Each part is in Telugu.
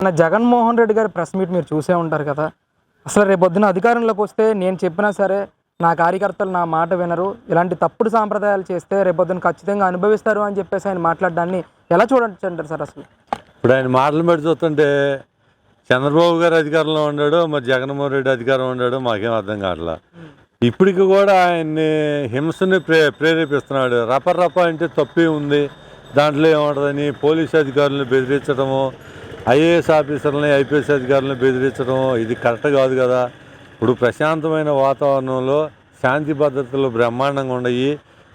మన జగన్మోహన్ రెడ్డి గారి ప్రెస్ మీట్ మీరు చూసే ఉంటారు కదా. అసలు రేపొద్దున అధికారంలోకి వస్తే నేను చెప్పినా సరే నా కార్యకర్తలు నా మాట వినరు. ఇలాంటి తప్పుడు సాంప్రదాయాలు చేస్తే రేపొద్దున ఖచ్చితంగా అనుభవిస్తారు అని చెప్పేసి ఆయన మాట్లాడడాన్ని ఎలా చూడంటారు అంటారు సార్ అసలు? ఇప్పుడు ఆయన మాటలు పెట్టి చూస్తుంటే చంద్రబాబు గారు అధికారంలో ఉన్నాడు మరి జగన్మోహన్ రెడ్డి అధికారం ఉన్నాడు మాకేం అర్థం కావట్లా. ఇప్పటికి కూడా ఆయన్ని హింసని ప్రే ప్రేరేపిస్తున్నాడు. రప రప అంటే తప్పే ఉంది. దాంట్లో ఏముంటుందని పోలీస్ అధికారులను బెదిరించడము ఐఏఎస్ ఆఫీసర్లని ఐపీఎస్ అధికారులను బెదిరించడం ఇది కరెక్ట్ కాదు కదా. ఇప్పుడు ప్రశాంతమైన వాతావరణంలో శాంతి భద్రతలు బ్రహ్మాండంగా ఉన్నాయి.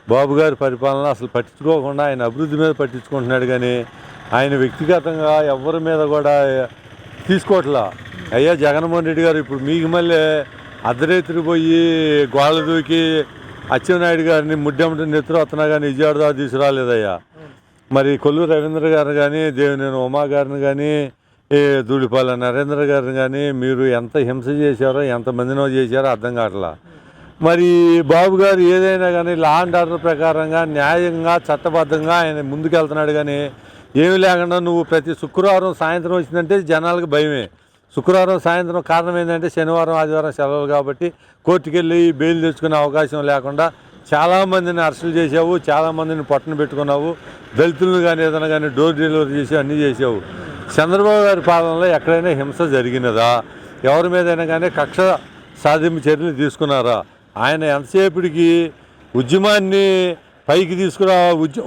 బాబు గారి పరిపాలన అసలు పట్టించుకోకుండా ఆయన అభివృద్ధి మీద పట్టించుకుంటున్నాడు కానీ ఆయన వ్యక్తిగతంగా ఎవరి మీద కూడా తీసుకోవట్లా అయ్యా జగన్మోహన్ రెడ్డి గారు ఇప్పుడు మీకు మళ్ళీ అర్ధరేత్రి పోయి గోళ్ళ దూకి అచ్చెన్నాయుడు గారిని ముడ్డెమ్మటి నెత్తురు వస్తున్నా కానీ విజయవాడ తీసుకురాలేదయ్యా. మరి కొల్లు రవీంద్ర గారు కానీ దేవినేని ఉమా గారిని కానీ ఈ నరేంద్ర గారిని కానీ మీరు ఎంత హింస చేశారో ఎంతమందినో చేశారో అర్థం కావట్లా. మరి బాబు గారు ఏదైనా కానీ లా అండ్ ఆర్డర్ ప్రకారంగా న్యాయంగా చట్టబద్ధంగా ఆయన ముందుకెళ్తున్నాడు కానీ ఏమి లేకుండా నువ్వు ప్రతి శుక్రవారం సాయంత్రం వచ్చిందంటే జనాలకు భయమే. శుక్రవారం సాయంత్రం కారణం ఏంటంటే శనివారం ఆదివారం సెలవులు కాబట్టి కోర్టుకు వెళ్ళి బెయిల్ తెచ్చుకునే అవకాశం లేకుండా చాలామందిని అరెస్టులు చేసావు చాలామందిని పట్టును పెట్టుకున్నావు. దళితులను కానీ ఏదైనా కానీ డోర్ డెలివరీ చేసి అన్నీ చేసావు. చంద్రబాబు గారి పాలనలో ఎక్కడైనా హింస జరిగినదా? ఎవరి మీదైనా కానీ కక్ష సాధింపు చర్యలు తీసుకున్నారా? ఆయన ఎంతసేపటికి ఉద్యమాన్ని పైకి తీసుకురా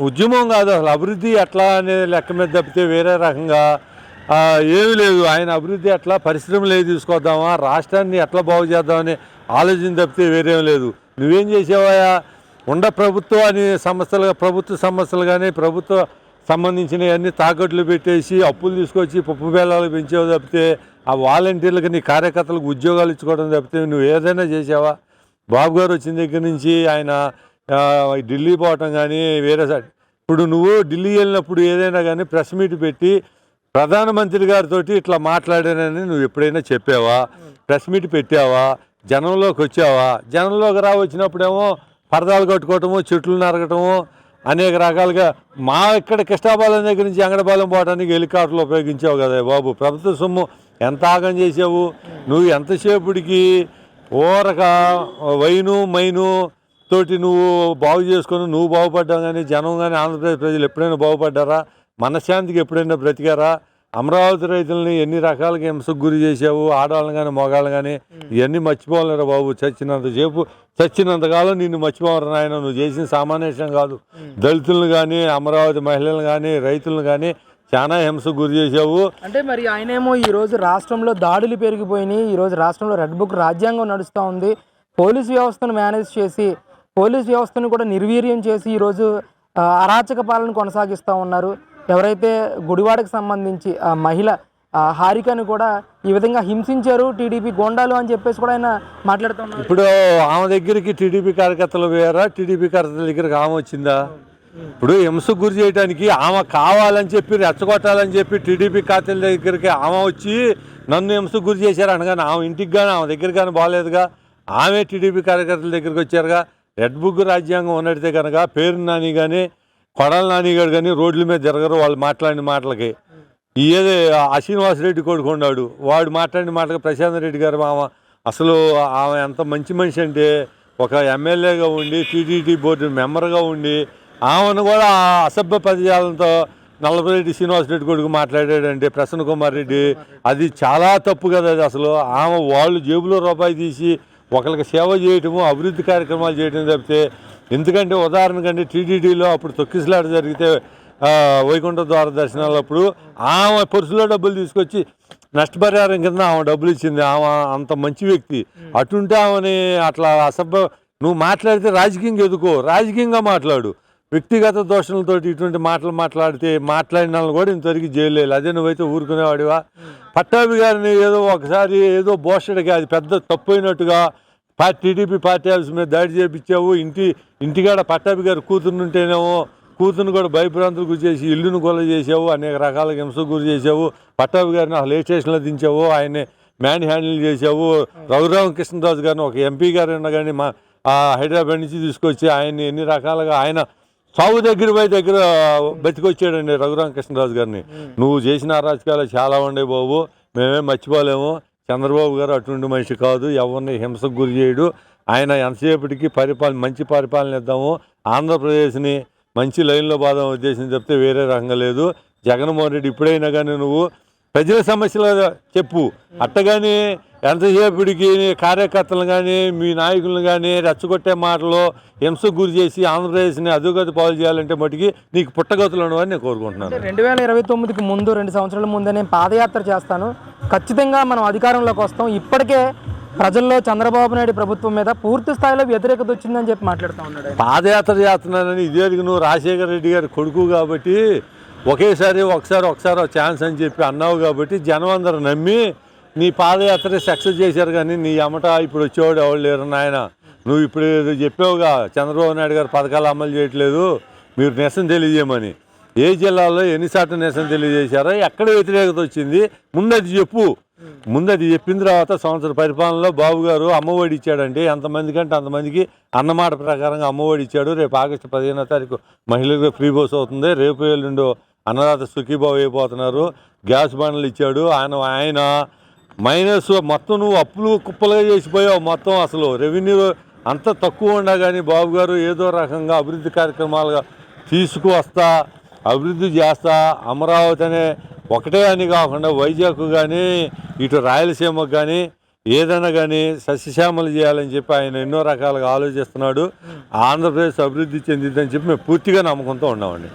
ఉద్యమం కాదు అసలు అభివృద్ధి ఎట్లా అనే లెక్క మీద తప్పితే వేరే రకంగా ఏమీ లేదు. ఆయన అభివృద్ధి ఎట్లా పరిశ్రమలు ఏ తీసుకొద్దామా? రాష్ట్రాన్ని ఎట్లా బాగు చేద్దామని ఆలోచన తప్పితే వేరేం లేదు. నువ్వేం చేసావా ఉండ ప్రభుత్వాన్ని సంస్థలు ప్రభుత్వ సంస్థలు కానీ ప్రభుత్వ సంబంధించినవన్నీ తాకట్లు పెట్టేసి అప్పులు తీసుకొచ్చి పప్పు బేళాలు పెంచావు తప్పితే ఆ వాలంటీర్లకు నీ కార్యకర్తలకు ఉద్యోగాలు ఇచ్చుకోవడం తప్పితే నువ్వు ఏదైనా చేసావా? బాబు గారు వచ్చిన దగ్గర నుంచి ఆయన ఢిల్లీ పోవటం కానీ వేరే ఇప్పుడు నువ్వు ఢిల్లీ వెళ్ళినప్పుడు ఏదైనా కానీ ప్రెస్ మీట్ పెట్టి ప్రధానమంత్రి గారితో ఇట్లా మాట్లాడానని నువ్వు ఎప్పుడైనా చెప్పావా? ప్రెస్ మీట్ పెట్టావా? జనంలోకి వచ్చావా? జనంలోకి రా వచ్చినప్పుడేమో పరదాలు కట్టుకోవటము చెట్లు నరగటము అనేక రకాలుగా మా ఇక్కడ కృష్ణాపాలెం దగ్గర నుంచి అంగడపాలెం పోవడానికి హెలికాప్టర్లు ఉపయోగించావు కదా బాబు. ప్రభుత్వ సొమ్ము ఎంత ఆగం చేసావు నువ్వు ఎంతసేపటికి ఊరక వైను మైను తోటి నువ్వు బాగు చేసుకొని నువ్వు బాగుపడ్డావు కానీ జనం కానీ ఆంధ్రప్రదేశ్ ప్రజలు ఎప్పుడైనా బాగుపడ్డారా? మనశ్శాంతికి ఎప్పుడైనా బ్రతికారా? అమరావతి రైతులని ఎన్ని రకాలుగా హింసకు గురి చేసావు ఆడవాళ్ళని కానీ మగాళ్ళని కానీ ఇవన్నీ మర్చిపోవాలరా బాబు? చచ్చినంత సేపు చచ్చినంతకాలం నిన్ను మర్చిపోవరు నాయన? నువ్వు చేసిన సామాన్య విషయం కాదు. దళితులను కానీ అమరావతి మహిళలను కానీ రైతులను కానీ చాలా హింసకు గురి చేసావు అంటే మరి ఆయనేమో ఈ రోజు రాష్ట్రంలో దాడులు పెరిగిపోయినాయి. ఈ రోజు రాష్ట్రంలో రెడ్ బుక్ రాజ్యాంగం నడుస్తూ ఉంది. పోలీస్ వ్యవస్థను మేనేజ్ చేసి పోలీస్ వ్యవస్థను కూడా నిర్వీర్యం చేసి ఈరోజు అరాచక పాలన కొనసాగిస్తూ ఉన్నారు. ఎవరైతే గుడివాడకు సంబంధించి ఆ మహిళ హారికను కూడా ఈ విధంగా హింసించారు టీడీపీ గోండాలు అని చెప్పేసి కూడా ఆయన మాట్లాడుతున్నారు ఇప్పుడు ఆమె దగ్గరికి టీడీపీ కార్యకర్తలు పోయారా? టీడీపీ కార్యకర్తల దగ్గరికి ఆమె వచ్చిందా? ఇప్పుడు హింసకు గురి చేయడానికి ఆమె కావాలని చెప్పి రెచ్చగొట్టాలని చెప్పి టీడీపీ కార్యకర్తల దగ్గరికి ఆమె వచ్చి నన్ను హింసకు గురి చేశారు అనగానే ఆమె ఇంటికి కానీ ఆమె దగ్గర కానీ బాగాలేదుగా. ఆమె టీడీపీ కార్యకర్తల దగ్గరికి వచ్చారుగా. రెడ్ బుక్ రాజ్యాంగం ఉన్నట్టే కనుక పేరు నాని కానీ కొడాల నానిగాడు కానీ రోడ్ల మీద జరగరు వాళ్ళు మాట్లాడిన మాటలకి. ఏదో ఆ శ్రీనివాసరెడ్డి కొడుకు ఉన్నాడు. వాడు మాట్లాడిన మాటకి ప్రశాంత్ రెడ్డి గారు ఆమె అసలు ఆమె ఎంత మంచి మనిషి అంటే ఒక ఎమ్మెల్యేగా ఉండి టీటీడీ బోర్డు మెంబర్గా ఉండి ఆమెను కూడా అసభ్య పదజాలంతో నల్లపరెడ్డి శ్రీనివాసరెడ్డి కొడుకు మాట్లాడాడంటే ప్రసన్న కుమార్ రెడ్డి అది చాలా తప్పు కదా అది అసలు. ఆమె వాళ్ళు జేబులో రూపాయి తీసి ఒకరికి సేవ చేయటము అభివృద్ధి కార్యక్రమాలు చేయటం తప్పితే ఎందుకంటే ఉదాహరణకంటే టీటీడీలో అప్పుడు తొక్కిసలాట జరిగితే వైకుంఠ ద్వార దర్శనాలు అప్పుడు ఆమె పర్సులో డబ్బులు తీసుకొచ్చి నష్టపరిహారం కింద ఆమె డబ్బులు ఇచ్చింది. ఆమె అంత మంచి వ్యక్తి. అటుంటే ఆమెని అట్లా అసభ్య నువ్వు మాట్లాడితే రాజకీయంగా ఎదుకో రాజకీయంగా మాట్లాడు. వ్యక్తిగత దోషణలతో ఇటువంటి మాటలు మాట్లాడితే మాట్లాడిన వాళ్ళని కూడా ఇంతవరకు జైలు అదే నువ్వైతే ఊరుకునేవాడివా? పట్టాభి గారిని ఏదో ఒకసారి ఏదో బోషడిగా అది పెద్ద తప్పైనట్టుగా పార్టీ టీడీపీ పార్టీ ఆఫీస్ మీద దాడి చేపించావు ఇంటి ఇంటికాడ పట్టాభి గారు కూతురుంటేనేమో కూతురుని కూడా భయభ్రాంతులు గురి చేసి ఇల్లును గొల్ల చేసావు అనేక రకాల హింసకు గురి చేసావు పట్టాభి గారిని అసలు ఏ స్టేషన్లో దించావు ఆయన్ని మ్యాన్ హ్యాండిల్ చేసావు రఘురామ కృష్ణరాజు గారిని ఒక ఎంపీ గారు ఉన్నా కానీ మా హైదరాబాద్ నుంచి తీసుకొచ్చి ఆయన్ని ఎన్ని రకాలుగా ఆయన సాగు దగ్గర పోయి దగ్గర బతికొచ్చాడండి రఘురామకృష్ణరాజు గారిని. నువ్వు చేసిన అరాచకాలు చాలా ఉండే బాబు మేమేం మర్చిపోలేము. చంద్రబాబు గారు అటువంటి మనిషి కాదు ఎవరిని హింసకు గురి చేయడు. ఆయన ఎంతసేపటికి పరిపాలన మంచి పరిపాలన ఇద్దాము. ఆంధ్రప్రదేశ్ని మంచి లైన్లో బాధం ఉద్దేశం చెప్తే వేరే రకంగా లేదు. జగన్మోహన్ రెడ్డి ఇప్పుడైనా కానీ నువ్వు ప్రజల సమస్యలు చెప్పు. అట్టగాని ఎంతసేపటికి కార్యకర్తలు కానీ మీ నాయకులను కానీ రెచ్చగొట్టే మాటలు హింసకు గురి చేసి ఆంధ్రప్రదేశ్ని అధోగతి పాలు చేయాలంటే మటుకి నీకు పుట్టగతులు ఉండవని నేను కోరుకుంటున్నాను. రెండు వేల ఇరవై తొమ్మిదికి ముందు రెండు సంవత్సరాల ముందే నేను పాదయాత్ర చేస్తాను. ఖచ్చితంగా మనం అధికారంలోకి వస్తాం. ఇప్పటికే ప్రజల్లో చంద్రబాబు నాయుడు ప్రభుత్వం మీద పూర్తి స్థాయిలో వ్యతిరేకత వచ్చిందని చెప్పి మాట్లాడుతూ ఉన్నాడు. పాదయాత్ర చేస్తున్నానని ఇదేరికి నువ్వు రాజశేఖర రెడ్డి గారి కొడుకు కాబట్టి ఒకేసారి ఒకసారి ఒకసారి ఒక ఛాన్స్ అని చెప్పి అన్నావు కాబట్టి జనం అందరూ నమ్మి నీ పాదయాత్ర సక్సెస్ చేశారు కానీ నీ అమ్మట ఇప్పుడు వచ్చేవాడు ఎవరు లేరు నాయన. నువ్వు ఇప్పుడు ఏదో చెప్పావుగా చంద్రబాబు నాయుడు గారు పథకాలు అమలు చేయట్లేదు. మీరు నిరసన తెలియజేయమని. ఏ జిల్లాలో ఎన్నిసార్లు నిరసన తెలియజేశారో ఎక్కడ వ్యతిరేకత వచ్చింది ముందది చెప్పు. ముందది చెప్పిన తర్వాత సంవత్సర పరిపాలనలో బాబు గారు అమ్మఒడి ఇచ్చాడండి. ఎంతమందికి అంటే అంతమందికి అన్నమాట ప్రకారంగా అమ్మఒడి ఇచ్చాడు. రేపు ఆగస్టు పదిహేనో తారీఖు మహిళలకు ఫ్రీ బస్ అవుతుంది. రేపు ఎల్లుండో అన్నదాత సుఖీబాబు అయిపోతున్నారు. గ్యాస్ బండ్లు ఇచ్చాడు. ఆయన ఆయన మైనస్ మొత్తం నువ్వు అప్పులు కుప్పలుగా చేసిపోయావు మొత్తం అసలు. రెవెన్యూ అంత తక్కువ ఉండా కానీ బాబు గారు ఏదో రకంగా అభివృద్ధి కార్యక్రమాలుగా తీసుకువస్తా అభివృద్ధి చేస్తా అమరావతి అనే ఒకటే అని కాకుండా వైజాగ్ కానీ ఇటు రాయలసీమకు కానీ ఏదైనా కానీ సస్యశ్యామలు చేయాలని చెప్పి ఆయన ఎన్నో రకాలుగా ఆలోచిస్తున్నాడు. ఆంధ్రప్రదేశ్ అభివృద్ధి చెందిందని చెప్పి మేము పూర్తిగా నమ్మకంతో ఉన్నామండి.